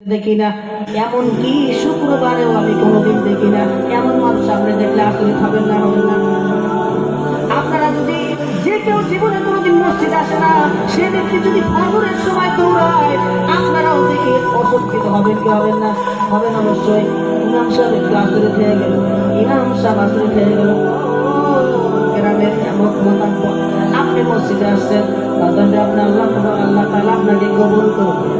দেখি না এমন কি শুক্রবারেও আমি কোনোদিন দেখি না এমন মানুষ সামনে দেখলে আসলে খাবেন না হবেন না। আপনারা যদি যে কেউ জীবনে কোনোদিন মসজিদ আসে না, সে ব্যক্তি যদি ফজরের সময় দৌড়ায়, আপনারাও দেখে অসুস্থিত হবেন কি হবেন না? হবেন অবশ্যই। ইমাম সাহেব একটু আসলে খেয়ে গেল। ইমাম সাহেব আসলে খেয়ে গেল। গ্রামের এমন মতান্ত আপনি মসজিদে আসছেন, বাজারে আপনি আল্লাহ আল্লাহ তালা আপনাকে কবুল করুন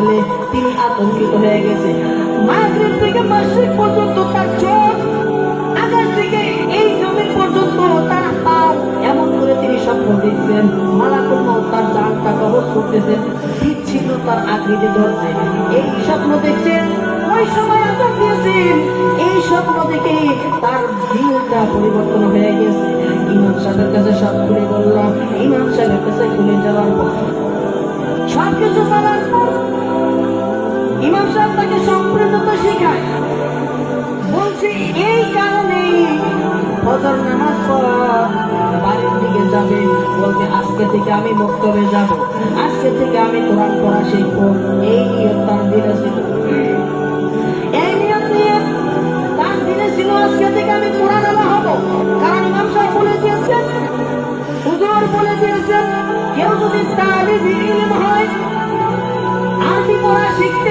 দেখলে তিনি আতঙ্কিত হয়ে গেছে। মাগরিব থেকে পর্যন্ত তার চোখ, আকাশ থেকে এই পর্যন্ত তার এমন করে তিনি স্বপ্ন দেখছেন। মালাকুল তার জানটা কবজ করতেছেন বিচ্ছিন্ন তার আকৃতি ধরছে। এই স্বপ্ন দেখছেন, ওই সময় দিয়েছেন। এই স্বপ্ন দেখে তার দিনটা পরিবর্তন হয়ে গেছে। ইমাম সাহেবের কাছে সব খুলে বললাম, ইমাম সাহেবের কাছে খুলে যাওয়ার পর সব কিছু পর ইমাম তাকে সম্পূর্ণতা শেখায়। বলছি, এই কারণে ফজর নামাজ পড়া বাড়ির দিকে যাবে বলতে আজকে থেকে আমি মক্তবে যাব। আজকে থেকে আমি কোরআন পড়া শিখব। এই নিয়ত তার দিনে ছিল। এই নিয়ত নিয়ে তার দিনে ছিল, আজকে থেকে আমি কোরআন আলা হব। কারণ ইমাম সাহেব বলে দিয়েছেন, হুজুর বলে দিয়েছেন, কেউ যদি তালিব হয়, আরবি পড়া শিখতে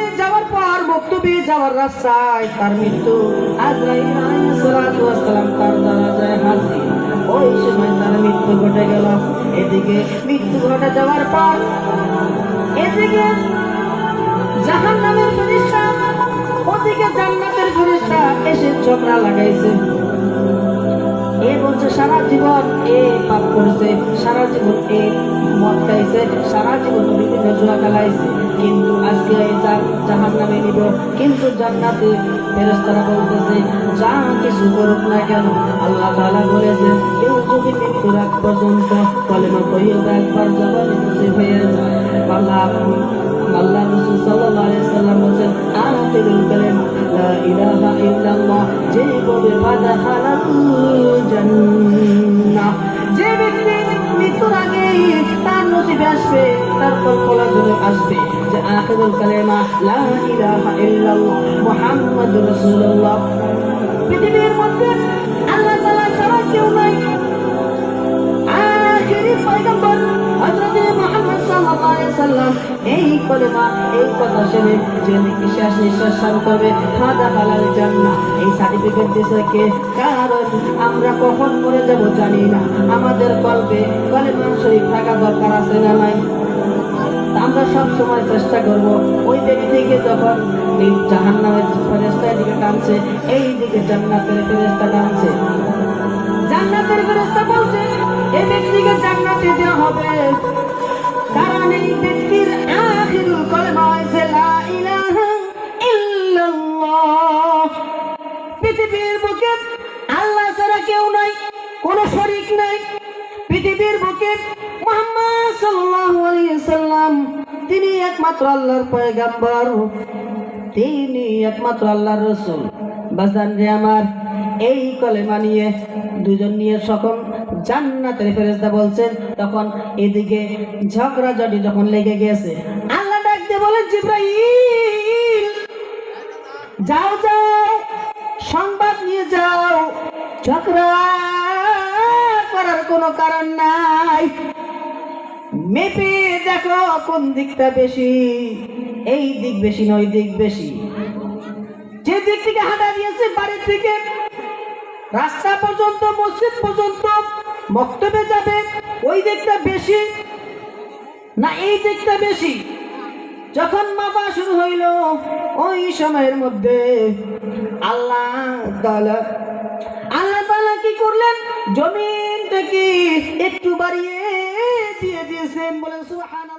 যাওয়ার পর বক্তব্যে যাওয়ার রাস্তায় তার মৃত্যু। আজরাইল আলাইহিস সালাতু ওয়াস সালাম তার দরজায় হাজির। ওই সময় তার মৃত্যু ঘটে গেল। এদিকে মৃত্যু ঘটে যাওয়ার পর এদিকে জাহান নামের ফেরেশতা, ওদিকে জান্নাতের ফেরেশতা এসে ঝগড়া লাগাইছে। এ বলছে, সারা জীবন এ পাপ করেছে, সারা জীবন এ মদ খাইছে সারা জীবন বিভিন্ন জুয়া খেলাইছে কিন্তু আজকে এই জাহান নামে কিন্তু জান্নাতে যা কিছু করুক না কেন, আল্লাহ তাআলা বলেছেন কেউ যদি মৃত্যুর আগ পর্যন্ত কলেমা তৈয়ব একবার জবানে নসিব যায়, আল্লাহ আল্লাহ রাসূল সাল্লাল্লাহু সাল্লাম বলেন আখিরুল কালিমা, লা ইলাহা ইল্লাল্লাহ, যে বলে ফাদখালাতুল জান্নাহ যে ব্যক্তি মৃত্যুর আগে নসিবে আসবে তার কল্পনা জন্য আসবে। যে আখিরুল কালেমা, লা ইলাহা ইল্লাল্লাহ, মুহাম্মাদুর রাসূলুল্লাহ। পৃথিবীর মধ্যে আল্লাহ এই কলেমা এই কথা শুনে যে নিঃশ্বাস নিঃশ্বাস শান্ত করবে ফাদা হালাল জান্নাহ এই সার্টিফিকেট দিয়েছে কে কারণ আমরা কখন মরে যাব জানি না। আমাদের কলবে কলেমা শরীফ থাকা দরকার আছে না নাই? আমরা সব সময় চেষ্টা করব। ওই ব্যক্তিকে যখন জাহান নামের ফেরেস্তার দিকে টানছে, এই দিকে জান্নাতের ফেরেস্তা টানছে। জান্নাতের ফেরেশতা বলছে এই ব্যক্তিকে জান্নাতে দেওয়া হবে। কারণ এই ব্যক্তির আখিরুল কলেমা হয়েছে লা পৃথিবীর বুকে আল্লাহ কেউ নাই, কোনো শরীক নাই পৃথিবীর বুকে মুহাম্মদ সাল্লাল্লাহু আলাইহি সাল্লাম, তিনি একমাত্র আল্লাহর পয়গাম্বর। তিনি একমাত্র আল্লাহর রসুল। বাজান রে আমার। এই কলেমা নিয়ে দুজন নিয়ে সকল জান্নাতের ফেরেশতা বলছেন, তখন এদিকে ঝগড়া জটি যখন লেগে গেছে, আল্লাহ ডাক দিয়ে বলেন, জিব্রাইল, যাও যাও, সংবাদ নিয়ে যাও। ঝগড়া করার কোনো কারণ নাই। মেপে দেখো কোন দিকটা বেশি, এই দিক বেশি নয় দিক বেশি। যে দিক থেকে হাঁটা দিয়েছে, বাড়ির থেকে রাস্তা পর্যন্ত, মসজিদ পর্যন্ত মক্তবে যাবে। ওই দিকটা বেশি না এই দিকটা বেশি? যখন মাপা শুরু হইল, ওই সময়ের মধ্যে আল্লাহ আল্লাহ তাআলা কি করলেন? জমিন থেকে একটু বাড়িয়ে দিয়ে দিয়েছেন। বলে সুবহান